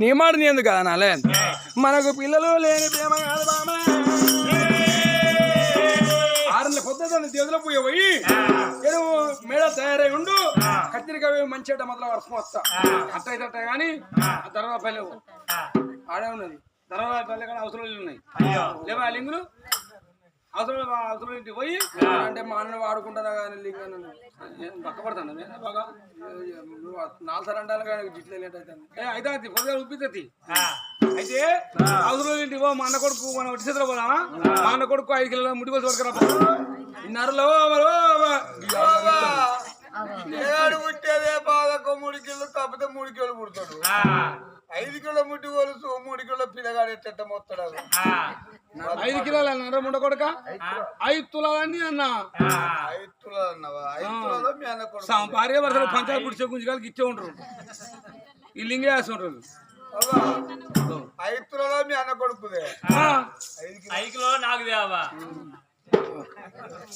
నీ మాట నీ ఎందుకు అనాలే మనకు పిల్లలు లేని ప్రేమ కాదు బామ్మ. ఆరుల పొద్దున్న దేవుల పోయి పోయి ఎరువు మేడ తయారై ఉండు కత్తిరిక మంచిట మొదల వర్షం వస్తా. అట్ట అయితే కానీ తర్వాత పల్లె ఆడే ఉన్నది. తర్వాత పల్లె కానీ అవసరం ఉన్నాయి. లేవా లింగులు? అవసరం అవసరం ఇంటికి పోయి అంటే మా అన్న వాడుకుంటారా కానీ లింగ్ పక్కపడతాను నేను బాగా? నాలుగు సార్ అంటాను కానీ జిట్లు లేట్ అవుతాను ఏ అయితే అది పొద్దుగా ఉప్పితుంది అయితే అవసరం ఇంటికి పో మా అన్న కొడుకు మనం ఒట్టి చేతిలో పోదామా? మా అన్న కొడుకు ఐదు కిలోల ముడి కోసి పడుకురా ఇన్నరలో ఏడు పుట్టేదే బాధకు మూడు కిలో కాకపోతే మూడు కిలో పుడతాడు. ఐదు కిలో ముట్టి కొలుసు మూడు కిలో పిల్లగాడు ఎట్ట మొత్తాడు ఐదు కిలోల నర ముండ కొడుక? ఐదు తులాలని అన్న. ఐదు తులాలు అన్నవా? ఐదు తులాలో మీ అన్న కొడుకు. సమ భార్య భర్తలు పంచాలు పుడిచే గుంజకాలకి ఇచ్చే ఉంటారు ఈ లింగే వేసి ఉంటారు ఐదు తులాలో మీ అన్న కొడుకుదే? ఐదు కిలో. నాకు దేవా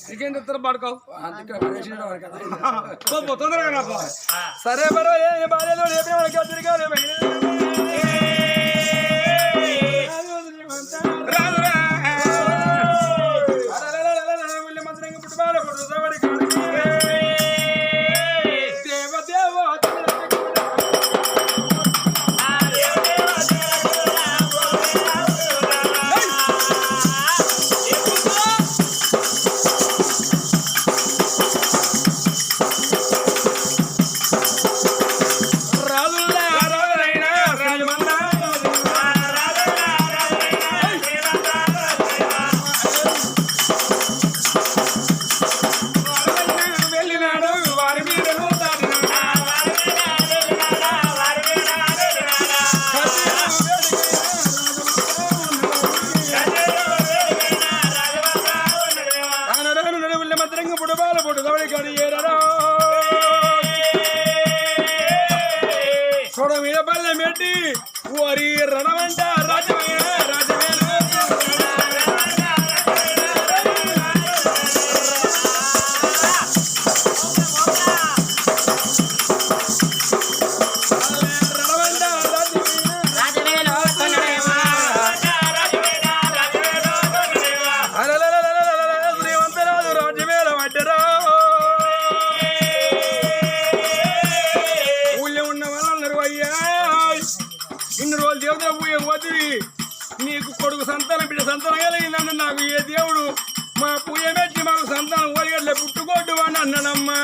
చికెన్ తెస్తారు పడుకోవు తొందరగా నాకు సరే మరో ఏ బాధ్యత తిరిగా సంతానం బిడ్డ కలిగిందన్న నాకు ఏ దేవుడు. మా పూయ మెచ్చి మాకు సంతానం ఒరిగట్లే పుట్టుకోడ్డు అని అన్నాడమ్మా.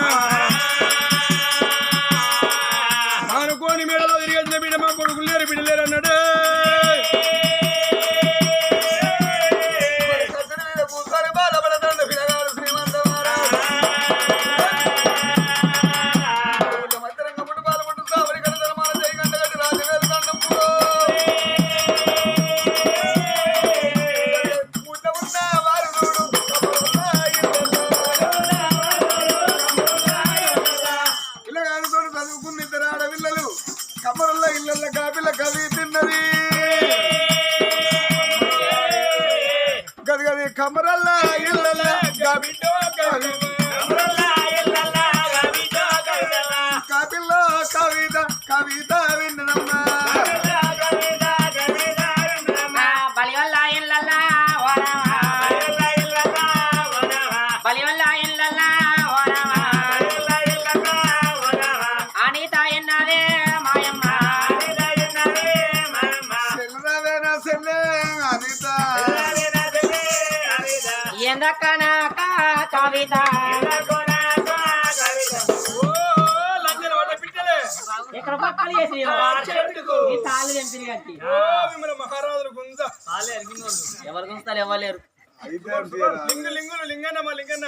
లింగు లింగులు లింగన్నమ్మా లింగన్న?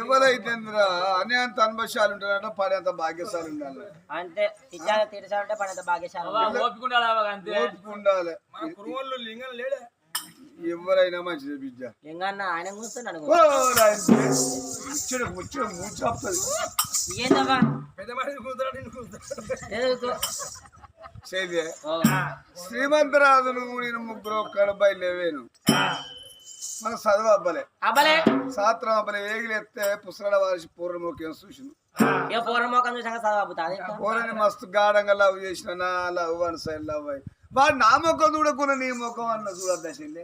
ఎవరైతేంద్రా? అనే అంత అనుభవశాలు ఉంటారంట పడేంత భాగ్యశాలు ఉండాలి. అంతే. ఇచ్చాక తీర్చాలంటే పడేంత ఉండాలి. ఓపిక ఉండాలి. లింగం లేడే. ఎవరైనా మంచిది బిడ్డ. లింగన్న ఆయన కూర్చున్నాడు ముచ్చడు ముచ్చడు మూచాపుతుంది పెద్ద మనిషి కూతురా శ్రీమంతరాజును ముగ్గురు ఒక్కడ బయలుదేరాను. మనకు చదువు అబ్బలే. అబ్బలే. సాత్రం అబ్బలే. వేగిలేస్తే పుస్తకాల వారి పూర్ణముఖం చూసింది ఏ పూర్ణముఖం చూసాక చదువు అబ్బుతాది. పూర్ణని మస్తు గాఢంగా లవ్ చేసిన లవ్ అని సైడ్ లవ్ అయ్యి. వాడు నా ముఖం చూడకుండా నీ ముఖం అన్న చూడద్దా చెల్లి?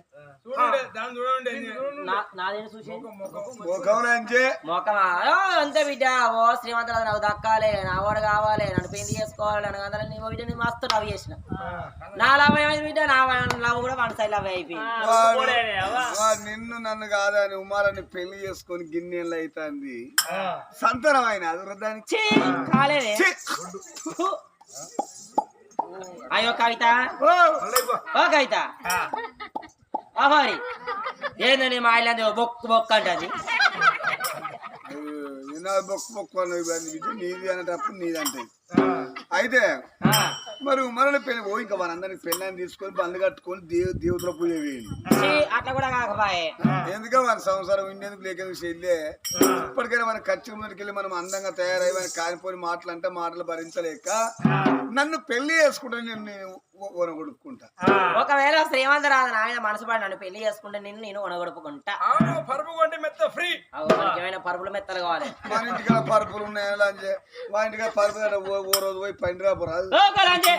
ముఖం అంతే బిడ్డ. ఓ శ్రీమంతులు నాకు దక్కాలి. నా వాడు కావాలి. నన్ను పెళ్ళి చేసుకోవాలి. నన్ను అందరూ నీ బిడ్డ నేను మస్తు లవ్ చేసిన. నా లవ్ ఏమైంది బిడ్డ? నా లవ్ కూడా వన్ సైడ్ లవ్ అయిపోయింది. నిన్ను నన్ను కాదని ఉమారని పెళ్ళి చేసుకొని గిన్నెళ్ళు అవుతుంది సంతానం ఆయన అది ఛీ, కాలేదే! అయ్యో కవిత ఓ! కవిత మరి ఏందని మా ఇల్లు బొక్కు బొక్కు అంటది బొక్కు బొక్కు అన్నది నీది అనేటప్పుడు నీది అంటే అయితే మరి ఉమరని పెళ్ళి ఓ ఇంకా మనందరికి పెళ్ళని తీసుకొని బండ్లు కట్టుకొని దేవ దేవతల పూజ వేయండి అట్లా కూడా కాకపాయే. ఎందుకంటే మన సంసారం ఉండేందుకు లేకెందుకు చెల్లే ఇప్పటికైనా మన ఖర్చు ముందుకు వెళ్ళి మనం అందంగా తయారై మన కానిపోయిన మాటలు అంటే మాటలు భరించలేక నన్ను పెళ్ళి చేసుకుంటాను నేను నేను కొనుక్కుంటా ఒకవేళ శ్రీమంతరాజు ఆయన మనసు పడి నన్ను పెళ్ళి చేసుకుంటే నిన్ను నేను ఉనగొడుపుకుంటా అవును పరుపు కొంటే మెత్త ఫ్రీ. ఏమైనా పరుపులు మెత్తలు కావాలి. మన ఇంటికాడ పరుపులు ఉన్నాయి మా ఇంటికాడ పరుపు ఓ రోజు పోయి పని రాపురాదు ఓ కలాంజే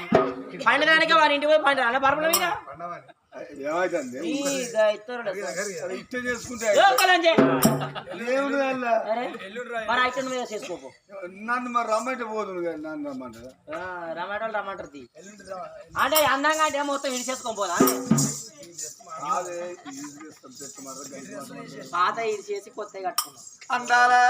పండదానికి వారి ఇంటికి పోయి పండు అన్న పరుపుల మీద చేసుకుంటే మరి చేసుకోపో. నన్ను మరి రమ్మంటే కదా నన్ను రమ్మంటారా రమ్మంటారు. అంటే అందంగా అంటే మొత్తం పోదా? ఇది గడ్డి మాట. పాత ఇది చేసి కొత్తగా కట్టుకున్నాం. అందాలా.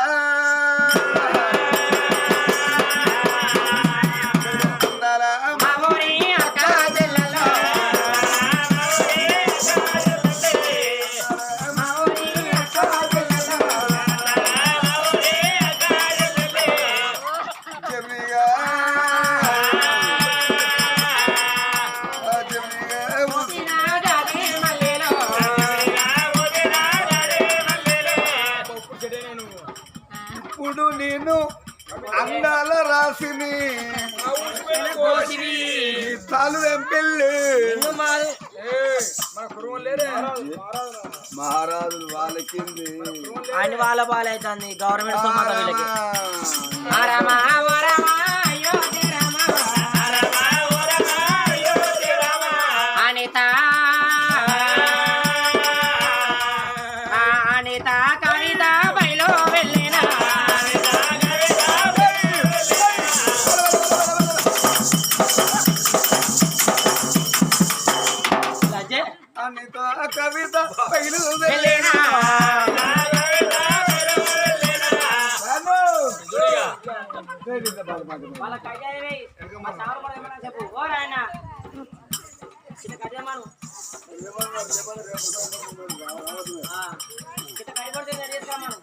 కోసివి. తాలు పెళ్ళి మహారాజులు వాళ్ళకింది. అన్ని వాళ్ళ పాలైతుంది గవర్నమెంట్ వాళ్ళ కళ్యాణం వేయి. మా సారు కూడా ఏమన్నా చెప్పు ఓ రాయన చిన్న కళ్యాణం చిన్న నేను తీసుకురమ్మను.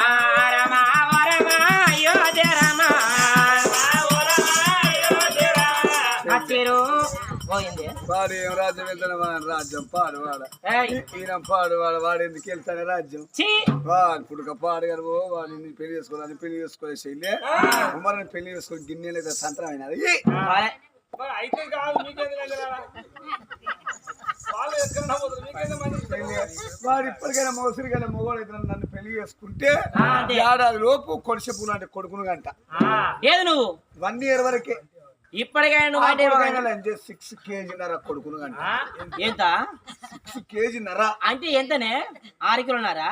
ఆ రమ, రమ, అయోధ్య రమ. వాడు రాజ్యం వెళ్తాను వాడి రాజ్యం పాడువాడ ఈయన పాడువాడ వాడు ఎందుకు వెళ్తానే రాజ్యం! వాడు పుట్టుక పాడగారు ఓ వాడిని పెళ్ళి చేసుకోవాలని పెళ్ళి చేసుకోలేసి వెళ్ళి ఉమ్మని పెళ్ళి చేసుకొని గిన్నెలు అయితే సంతరం అయినది. అయితే కాదు వాడు ఇప్పటికైనా మోసరికైనా మొగోడు అయితే నన్ను పెళ్ళి చేసుకుంటే. ఏడాది లోపు కొడిసే పూలు అంటే కొడుకును గంట ఏది నువ్వు? వన్ ఇయర్ వరకే. ఇప్పటికైనా నువ్వు అంటే సిక్స్ కేజీ నర కొడుకును గంట ఎంత? సిక్స్ కేజీ నర. అంటే ఎంతనే? ఆరు కిలోన్నారా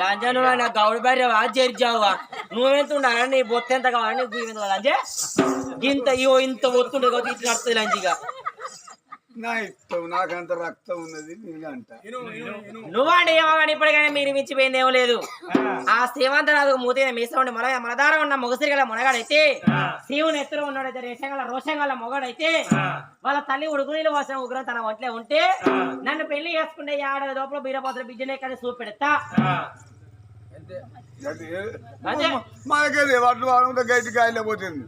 లంజాను నా గౌడు భార్యవా జరిచావా నువ్వెంత ఉండాలా నీ బొత్త ఎంత కావాలి? ఇంత ఇవో ఇంత ఒత్తుండే కాబట్టి ఇట్లా నడుతుంది లంజిగా. నా ఇష్టం నాకంత రక్తం ఉన్నది నేను అంట. నువ్వండి ఇప్పటికైనా మీరు మించిపోయింది ఏమో లేదు. ఆ. శ్రీమంతరాజు మూతి మీసం ఉండి మన మనదారం ఉన్న మొగసిరి గల మొనగాడైతే శివుని ఎత్తులో ఉన్నాడైతే రేషంగల రోషంగల మొగాడైతే వాళ్ళ తల్లి ఉడుకునీళ్ళు పోసిన ఉగ్రం తన ఒంట్లో ఉంటే నన్ను పెళ్ళి చేసుకుంటే ఈ ఏడాది లోపల బీరపోతుల బిడ్డనే కానీ చూపెడతా. అంతే. మనకేది వాటిని వాడుకుంటే గైటి గాయలే పోతుంది.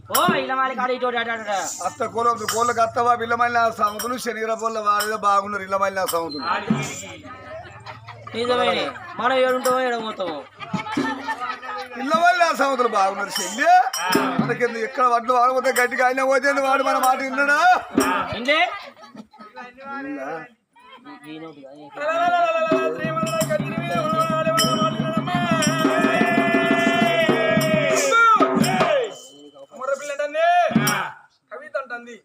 అత్త కోల కోళ్ళకి అత్తవా పిల్లమల్లి ఆ సముతులు శనిగర పొల్ల వాడిగా బాగున్నారు ఆ సముతులు. నిజమే. మనం ఏడుంటామో ఏడబోతామో ఆ సముతులు బాగున్నారు చెల్లి మనకి ఎక్కడ వడ్లు వాడకపోతే గట్టిగా ఆయన పోతే వాడు మన మాట విన్నాడా? ఇందే అంది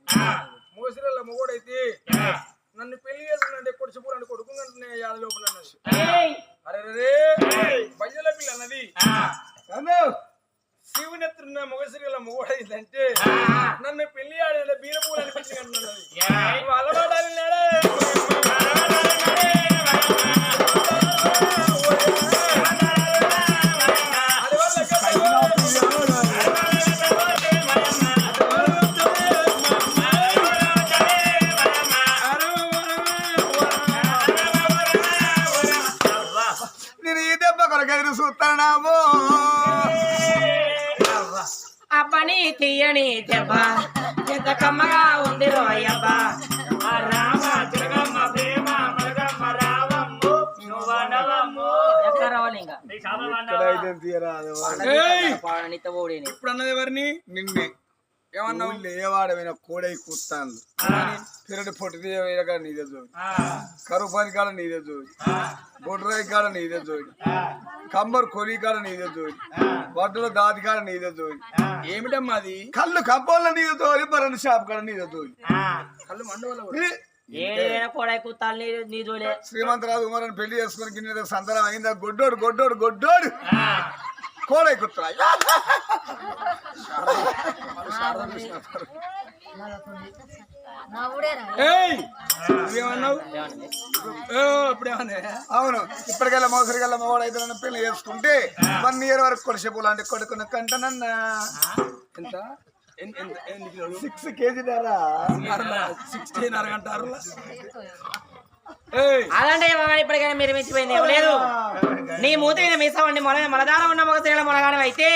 మోసిరల్ల మొగోడైతే నన్ను పెళ్ళి చేసుకున్నాంటే కొడుచుపూరు అని కొడుకుంటే యాద లోపల అరే రే బయ్యల పిల్ల అన్నది. శివుని ఎత్తున్న మొగసిరిల మొగోడైందంటే నన్ను పెళ్ళి ఆడే బీరపూలు అనిపించింది అన్నది. అలవాడాలి ఎంత కమ్మగా ఉంది రోయబ్బ ఆ రామ జగమ్మ ప్రేమ రావమ్ము నువ్వనవమ్ము. ఎక్కడ రావాలి ఇంకా ఇప్పుడు అన్నది ఎవరిని? నిన్నే. ఏమన్నావు ఊళ్ళో ఏ వాడమైన కోడై కూస్తాను పిరడి పొట్టి తీయ కాడ నీదే జోడి. కరువు పని కాడ నీదే జోడి. బొడ్రాయి కాడ నీదే జోడి. కంబర్ కొలి కాడ నీదే జోడి. వడ్డుల దాది కాడ నీదే జోడి. ఏమిటమ్మా అది? కళ్ళు కంపౌండ్లో నీదే జోడి బరణి షాప్ కాడ నీదే జోడి. కళ్ళు మండవల శ్రీమంతరాజు కుమారని పెళ్ళి చేసుకుని సంతరం అయిందా? గొడ్డోడు గొడ్డోడు గొడ్డోడు. కోడై కుత్తరా అవును ఇప్పటికెళ్ళ మోసరికెళ్ళ మగవాడు అయితే నన్ను పెళ్ళి చేసుకుంటే వన్ ఇయర్ వరకు కొడిసేపు లాంటి కొడుకున్న కంటనన్నా ఎంత? ఎన్- ఎంత- సిక్స్ కేజీ ధర సిక్స్టీన్ అరగంట కానీ ఇప్పటికైనా మీరు మించిపోయింది లేదు. నీ మూతి మీద మీసావండి మొల మొలదానం ఉన్న మొగ స్త్రీల మొలగానం అయితే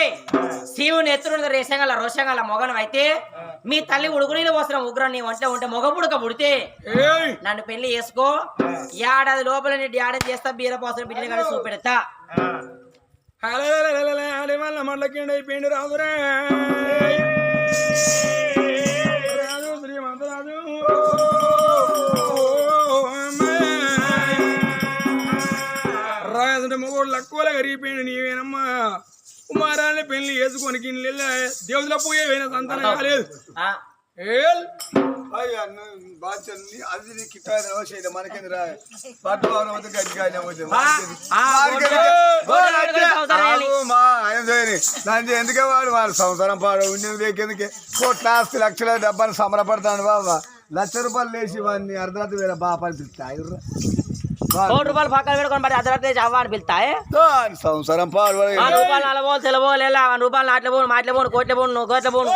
శివుని ఎత్తుడు రేషంగల రోషంగల మొగనం అయితే మీ తల్లి ఉడుకు నీళ్ళు పోసిన ఉగ్రం నీ ఒంట్లో ఉంటే మొగ పుడక పుడితే నన్ను పెళ్ళి చేసుకో. ఏడాది లోపల నీ డ్యాడీ చేస్తా బీర పోసిన బిడ్డని కానీ చూపెడతా. మళ్ళకేండి అయిపోయింది రాదురా మొగోడు లక్కువలో కరిగిపోయింది నీవేనమ్మా? కుమారాన్ని పెళ్ళి చేసుకొని దేవుల పోయే పోయిన సంతానం కాలేదు. ఎందుకే వాడు? వాడు సంవత్సరం పాడు ఉండేది లేకెందుకే కోట్ల ఆస్తి లక్షల డబ్బాని సంబరపడతాను బాబా. లక్ష రూపాయలు లేచి వాడిని అర్ధరాత్రి వేల బాపాలు పిలుస్తాయి కోటి రూపాయలు పక్కన పెట్టుకొని మరి అర్ధరాత్రి అవ్వ అని పిలుతాయే సంవత్సరం పాడు ఆ రూపాయలు నలబోలు తెలబోలు ఎలా ఆ రూపాయలు నాట్ల పోను మాట్ల పోను కోట్ల పోను నువ్వు కోట్ల పోను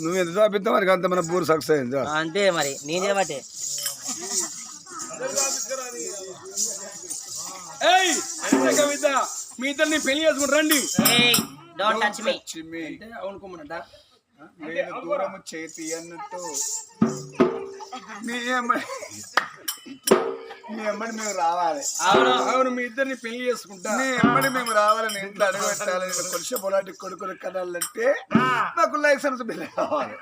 నువ్వు ఎంత చూపిస్తావు మనకి అంత మన బూరు సక్సెస్ అయింది చూడు. అంతే మరి నేను చేయబట్టే ఏయ్ అంతే కవిత మీ ఇద్దరిని పెళ్ళి చేసుకుని రండి డోంట్ టచ్ మీ చిమ్మి అంటే అవునుకోమన్నట నేను దూరము చేతి అన్నట్టు ఎమ్మడి మేము రావాలి. అవును అవును మీ ఇద్దరిని పెళ్ళి చేసుకుంటా. నీ ఎమ్మడి మేము రావాలని ఇంట్లో అడగబెట్టాలి కొలిసే పొలాటి కొడుకులు కనాలంటే నాకు లైసెన్స్ బిల్ కావాలి.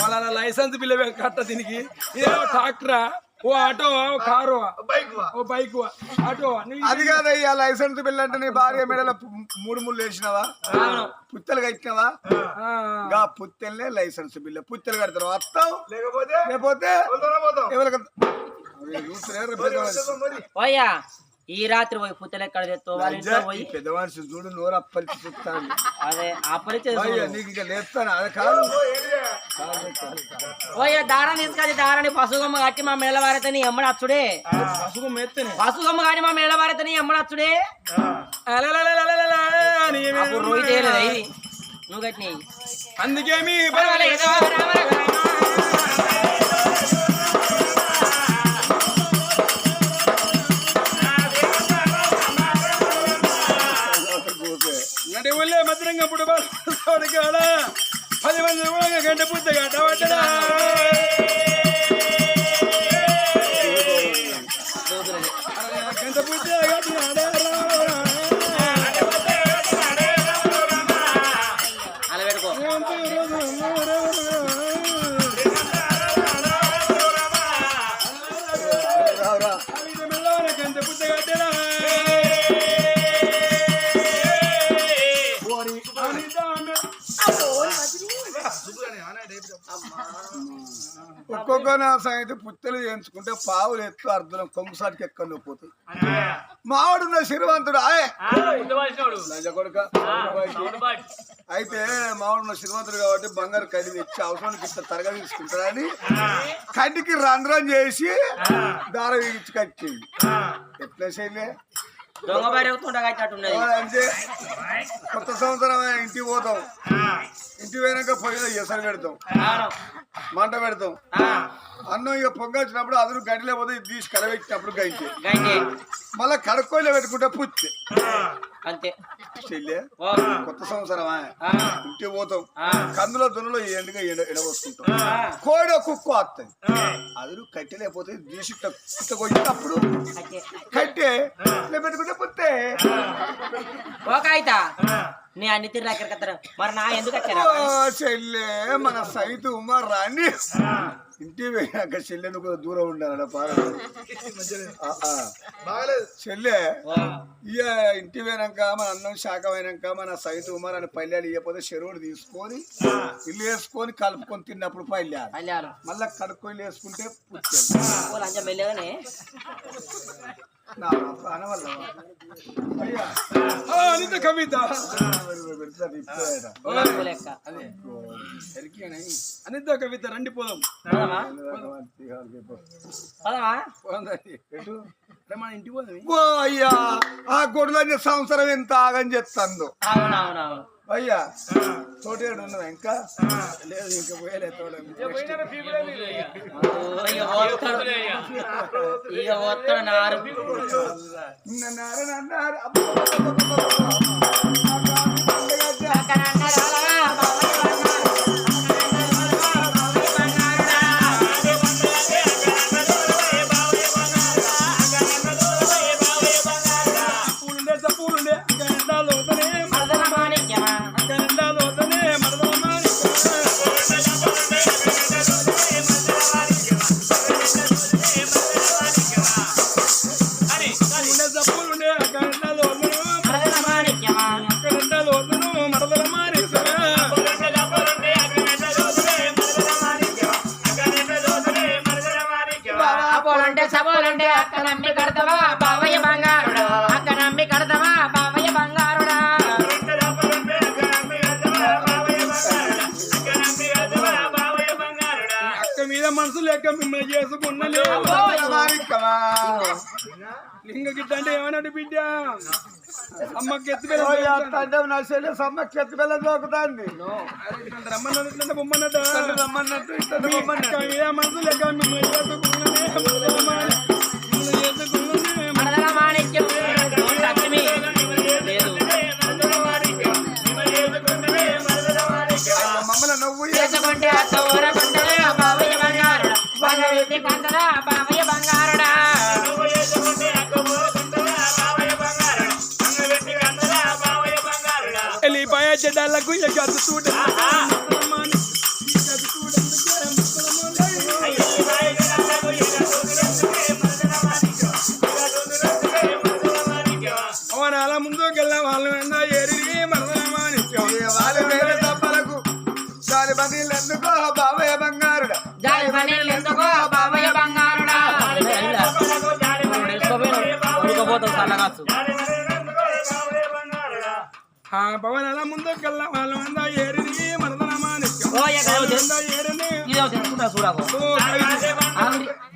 వాళ్ళ లైసెన్స్ బిల్ కట్ట దీనికి. ఇదేమో ట్రాక్టరా? ఓ ఆటో ఓ కారు ఓ బైక్ ఆటో అది కాదయ్యా లైసెన్స్ బిల్ అంటే నీ భార్య మెడలో మూడు ముళ్ళు వేసినావా? పుత్తలు కట్టినావా? గా పుత్తెల్లే లైసెన్స్ బిల్. పుత్తలు కడతారు. వస్తావు? లేకపోతే లేకపోతే ఎవరికి పోయా ఈ రాత్రి పోయి పుత్తలు ఎక్కడ తెస్తావు వాళ్ళ ఇంట్లో పోయి పెద్ద మనిషి చూడు నోరు అప్పలికి చూస్తాను అదే అయ్యా నీకు ఇక లేస్తాను అది కాదు పోయా దారాన్ని తీసుకొచ్చి దారాన్ని పసుగమ్మ కట్టి మా మేళ వారితే నీ ఎమ్మడి అచ్చుడే పసుపు మెత్తనే పసుగమ్మ కట్టి మా మేళ వారితే నీ ఎమ్మడి అచ్చుడే అలలలలలలల అని ఒళ్ళే మధురంగా పుట్టుబాడు కాడ పది మంది కూడా గంట ఒక్కొక్క సంగతి పుత్తలు చేయించుకుంటే పావులు ఎత్తు అర్ధం కొంగుసాటికి ఎక్కడ పోతాయి. అంతే మావాడున్న శ్రీవంతుడు ఆయే! కొడుక. అయితే మావాడున్న శ్రీమంతుడు కాబట్టి బంగారు కడి తెచ్చి అవసరానికి ఇట్లా తరగా తీసుకుంటారని ఆ, కంటికి రంధ్రం చేసి దార ఇచ్చి కట్టింది. ఆ. ఎట్లా చేయలే? దొంగ కొత్త సంవత్సరం ఇంటికి పోతాం. ఆ, ఇంటికి పోయినాక పొయ్యిలో ఎసరు పెడతాం. మంట పెడతాం. అన్నం ఇక పొంగ వచ్చినప్పుడు అదును గడిలో పోతే ఇది తీసి కడబెట్టినప్పుడు గంటే మళ్ళా కడుక్కోయిలో పెట్టుకుంటే పుచ్చి. అంతే. చెల్లె. కొత్త సంవత్సరమా. ఇంటికి పోతాం. కందులో దున్నులో ఎండుగా ఎడ ఎడవసుకుంటాం ఆ. కోడి కుక్క వస్తుంది ఆ. అదును కట్టెలేకపోతే ఇట్ట కొట్టినప్పుడు. కట్టే పెట్టుకుంటే పుత్తే ఓకే అయితా ఆ. నీ అన్ని తిరిగి వస్తారు మరి నా ఎందుకు చెల్లె మన సైతు ఉమర్ రాణి ఆ. ఇంటికి పోయినాక చెల్లెను కూడా దూరం ఆ, ఆ. చెల్లె. ఇక ఇంటికి పోయినాక మన అన్నం శాఖ పోయినాక మన సైతు ఉమర్ అని పల్లెలు ఇవ్వకపోతే చెరువుడు తీసుకొని ఇల్లు వేసుకొని కలుపుకొని తిన్నప్పుడు పల్లెలు. మళ్ళా కడుక్కొని వేసుకుంటే పుచ్చేది ఓ లంచం మెల్లగానే నా ప్రాణం వల్ల అయ్యా ఆ, అనిత కవిత అనిత రండి పోదాం. మన ఇంటికి పోదాం. ఓ అయ్యా ఆ గొడవల సంవత్సరం ఎంత ఆగని అవునవునవును. అయ్యా. తోటేడు ఉన్నదా ఇంకా? లేదు ఇంకా పోయలే తోడం. అపోలంటే సపోలంటే అక్క నమ్మి కడతావా బావయ్య బంగారుడా? అక్క నమ్మి కడతావా బావయ్య బంగారుడా? అక్క మీద మనసు లేక మిమ్మల్ని మాణిక్యమా. లింగ గిట్ట అంటే ఏమన్నాడు బిడ్డ? అమ్మకి ఎత్తి ఓ ఈ అత్త అంటే నా చెల్లె సమ్మకి ఎత్తి పిల్ల దొక్కుతాంది రమ్మన్నది ఇట్లంటే బొమ్మన్నదా రమ్మన్నట్టు ఇట్లా మీద లేక మిమ్మల్ని చేసుకున్నలే మరదల వెళ్ళిపోయే చెడ్డాలకు ఎగదు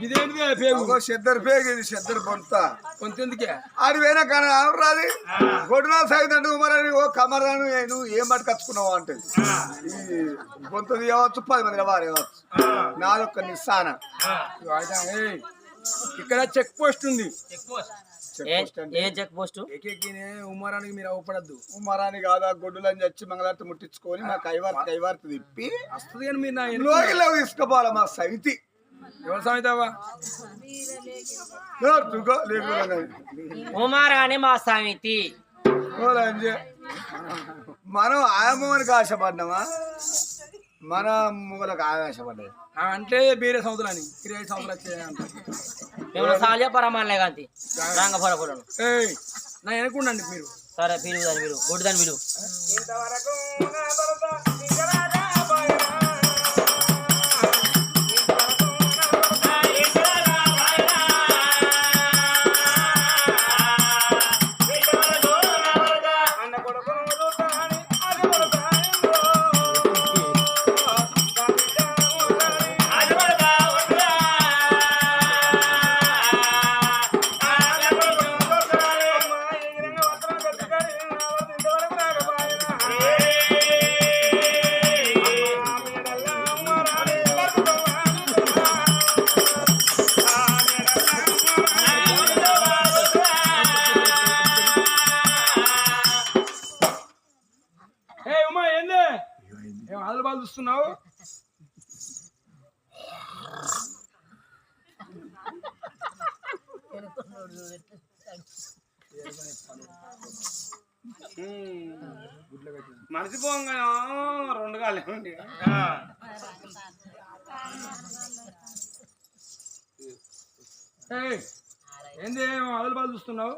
ఇదేంటిదే పేరు ఒక చెద్దరు పేరు ఇది బొంత కొంతెందుకే పోయినా కానీ రాది. గొడ్డునా సైతండు మరి ఓ కమరాను ఏ నువ్వు ఏం పట్టుకొచ్చుకున్నావు అంటే ఈ బొంతది ఇవ్వచ్చు పది మంది వారు ఇవ్వచ్చు నాదొక్క నిస్సాన. ఏయ్, ఇక్కడ చెక్ పోస్ట్ ఉంది. ఏం చెక్ పోస్ట్ ఏకేకినే ఉమ్మరానికి మీరు అవపడద్దు. ఉమ్మరాని కాదా గొడ్డులని చచ్చి మంగళారతి ముట్టించుకొని మా కైవార్తి కైవార్తి తిప్పి వస్తుంది కానీ మీరు నా తీసుకుపోవాలి మా సైతి ఎవరు సామెతావా ఉమారాని మా సమితి. మనం ఆయమ్మకి ఆశపడ్డామా? మన మూలకు ఆశపడ్డది ఆ, అంటే వేరే సంవత్సరాన్ని ఇరవై ఐదు సంవత్సరాలు వచ్చాయి సాల్య పరమాన్లే కాంతి? రంగపరపులను నా వెనకుండండి మీరు. సరే పిలువు దాని పిలువు. గుడ్డు ఏంది ఆదలు బాలు చూస్తున్నావు?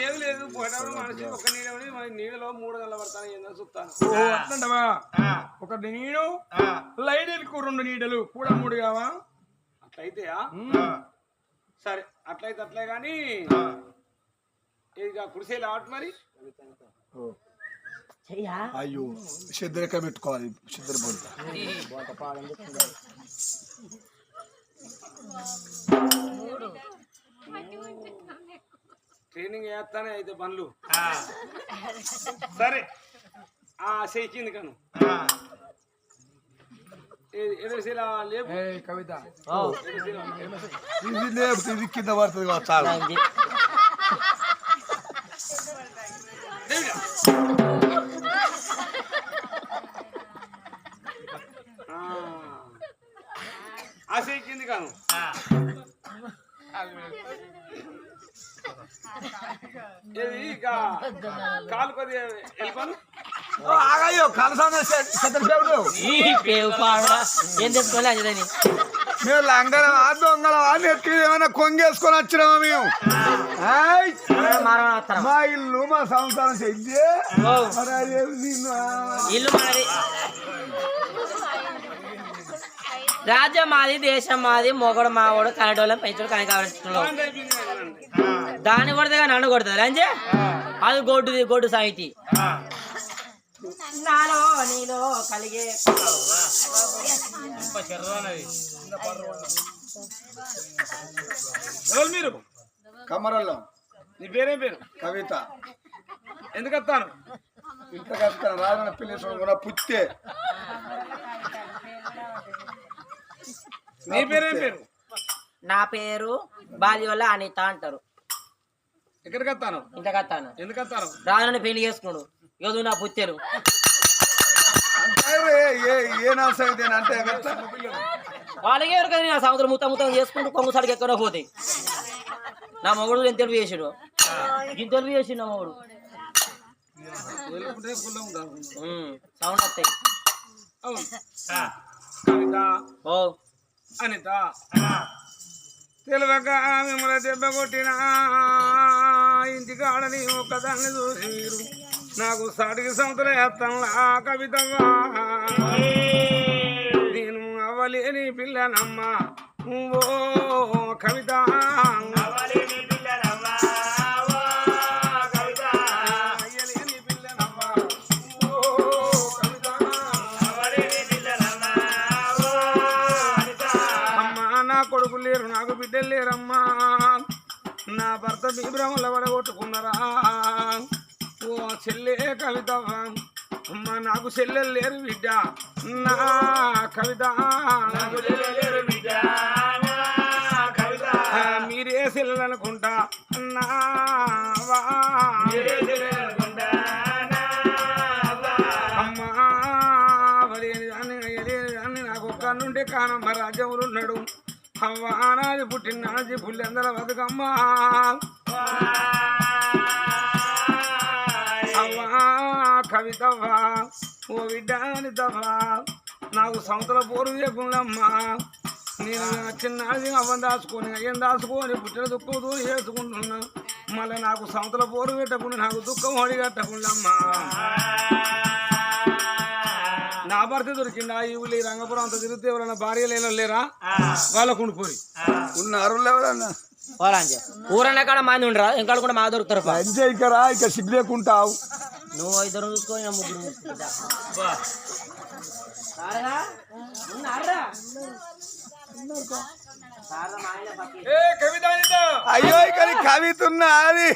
ఏది లేదు పోయేటప్పుడు మనిషి ఒక నీడని మరి నీడలో మూడు గంటల పడతాను ఏందో చూస్తాను. అట్లంటవా ఒకటి నీడు లైడీలకు రెండు నీడలు కూడా మూడు కావా? అట్లయితే సరే అట్లయితే అట్లే కానీ ఇక కుడిసేలు ఆట మరి? చెయ్యా? అయ్యో సిద్ధరిక పెట్టుకోవాలి సిద్ధరి పొందుతా ట్రైనింగ్ చేస్తానే అయితే పనులు సరే. ఆ చేయించింది కను. ఎదురుశీల లేపు. కవిత. ఇది లేకపోతే ఇది కింద పడుతుంది కావచ్చు చాలు. ఆ. చేయించింది కాను ఏది ఇక కాలు కొద్దిగా వెళ్ళిపోను ఆగయ్యో కలసాన సిద్ధరిసేపుడు ఈ పేవు పాడురా. ఏం తెచ్చుకోలే అంజదని మేము లంగరం ఆ దొంగలం ఆ నెత్తి ఏమైనా కొంగేసుకొని వచ్చినామా మేము మా ఇల్లు మా సంసారం చెయ్యి ఇల్లు రాజ్యం మాది దేశం మాది మొగడు మావాడు కనడోళ్ళం పెంచుడు కనుక దాన్ని కొడితే కానీ నన్ను కొడుతుంది రంజే అది గొడ్డుది గొడ్డు సాహితీ. నాలో నీలో కలిగే ఎవరు మీరు? కమరల్లో నీ పేరేం పేరు? కవిత. ఎందుకు వస్తాను? ఇంత కష్టం రాజన పిల్లి కూడా పుత్తే. నీ పేరేం పేరు? నా పేరు బాల్యోల అనిత అంటారు. ఎక్కడికి వస్తాను ఇంతకత్తాను ఎందుకు వస్తాను రాజుని పెళ్ళి చేసుకున్నాడు. యోధు నా పుత్తెరు? వాళ్ళకే ఎవరికైనా నా సముద్రం ముత్త ముత్తం చేసుకుంటూ కొంగుసాడికి ఎక్కడో పోతాయి నా మొగుడు నేను తెలుగు చేసాడు. ఇంత తెలుగు చేసిండు నా మొగుడు. సౌండ్ వస్తాయి. ఓ. అనిత తెలివక మిమ్మల్ని దెబ్బ కొట్టిన. ఇంటికాడని ఒక్కదాన్ని చూసి నాకు సాటికి సంతలు వేస్తానులా కవితవా నేను అవ్వలేని పిల్లనమ్మా. ఓ కవిత. లేరు నాకు బిడ్డలు లేరమ్మా. నా భర్త విభ్రమల పడగొట్టుకున్నారా ఓ చెల్లె కవిత అమ్మా నాకు చెల్లెలు లేరు బిడ్డ. నా కవిత. మీరే చెల్లెలు అనుకుంటా నా వా. అమ్మా నాకు ఒక్క నుండి కానమ్మ అవ్వ ఆనాది పుట్టిన నాది పుల్లెందర బతుకమ్మ. అవ్వా కవితవ్వా ఓ బిడ్డ తవ్వా నాకు సంవత్సర పోరు చేయకుండమ్మా నేను చిన్నది అవ్వం దాచుకొని అయ్యం దాచుకొని పుట్టిన దుఃఖంతో చేసుకుంటున్నా. మళ్ళీ నాకు సంవత్సర పోరు పెట్టకుండా నాకు దుఃఖం ఒడి కట్టకుండమ్మా నా భర్త దొరికిందా ఈ ఊళ్ళో ఈ రంగపురం అంత తిరిగితే ఎవరైనా భార్య లేనో లేరా? వాళ్ళకు ఉండిపోయి ఉన్నారు ఎవరన్నా? పోరాంజే ఊరన్న కాడ మంది ఉండరా? ఇంకా కూడా మా దొరుకుతారు పా. ఎంజాయ్ ఇకరా ఇక సిగ్గులేకుంటావు. నువ్వు ఇద్దరు చూసుకొని నా ముగ్గురు? ఉన్నారా? అయ్యో ఇక్కడ కవిత ఉన్నది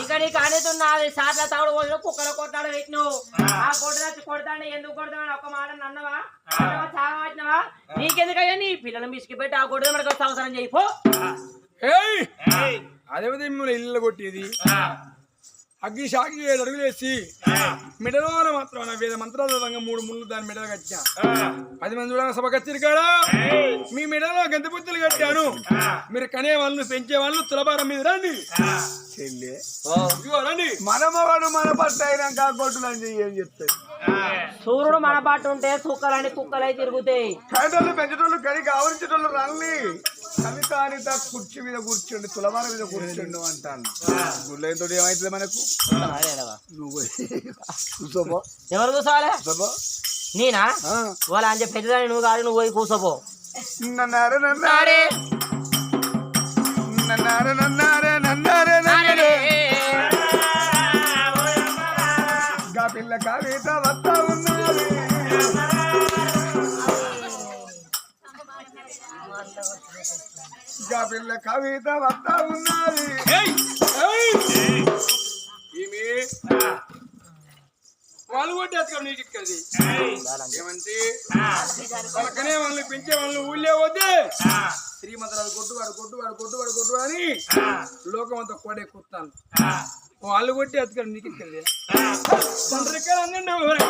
ఇక్కడ కానేతున్నది సాట్ల తాడు పోసిన కుక్కల కొట్టాడు పెట్టిను ఆ. కొట్టు కొడతాడు ఎందుకు కొడతాడు ఒక్క మాట అన్నవా అన్నవా, చావా వచ్చినవా నీకెందుకయ్యా నీ పిల్లలు మిసికి పెట్టి ఆ కొట్టు మనకు సంవత్సరం చేయి పో. ఏయ్! అదే మిమ్మల్ని ఇల్లు కొట్టేది. అగ్ని షాకి ఏడు అడుగులేసి మెడలోన మాత్రం వేద మంత్రాల విధంగా మూడు ముళ్ళు దాని మెడలు కట్టా పది మంది కూడా సభ కచ్చిరికాడా మీ మెడలో గంత బుద్ధులు కట్టాను. మీరు కనే వాళ్ళు పెంచే వాళ్ళు తులభారం మీద రండి. చెల్లి. రండి. మనమవాడు మన పట్ట అయినాక కొట్టులు అని ఏం చెప్తాయి సూర్యుడు మన పాటు ఉంటే చుక్కలని కుక్కలై తిరుగుతాయి. పెంచటోళ్ళు కడిగి ఆవరించేటోళ్ళు రండి కవిత అనిత కుర్చీ మీద కూర్చోండి తులవార మీద కూర్చోండి అంటాను గుళ్ళతో ఏమైతుంది మనకు? నువ్వు ఎవరు కూర్చోపో. నేనా. వాళ్ళ అని పెద్దదాన్ని నువ్వు కాదు నువ్వు పోయి కూర్చోపో. నన్నారే నన్నారే. నన్నారే నన్నారే నన్నారే నన్నారే. గా పిల్ల కవిత గా పిల్ల కవిత వస్తా ఉన్నది. వాళ్ళు కొట్టి ఎత్తుకొని నీకు ఇక్కడిది ఏమంటే? వాళ్ళకనే వాళ్ళని పెంచే వాళ్ళని ఊళ్ళే వద్దే. శ్రీమంతరాలు కొట్టువాడు కొట్టువాడు కొట్టువాడు కొట్టు అని లోకం అంతా కోడే కుత్తాను వాళ్ళు కొట్టి ఎత్తుకొని నీకు ఇక్కడిది అన్నీ ఏమిటే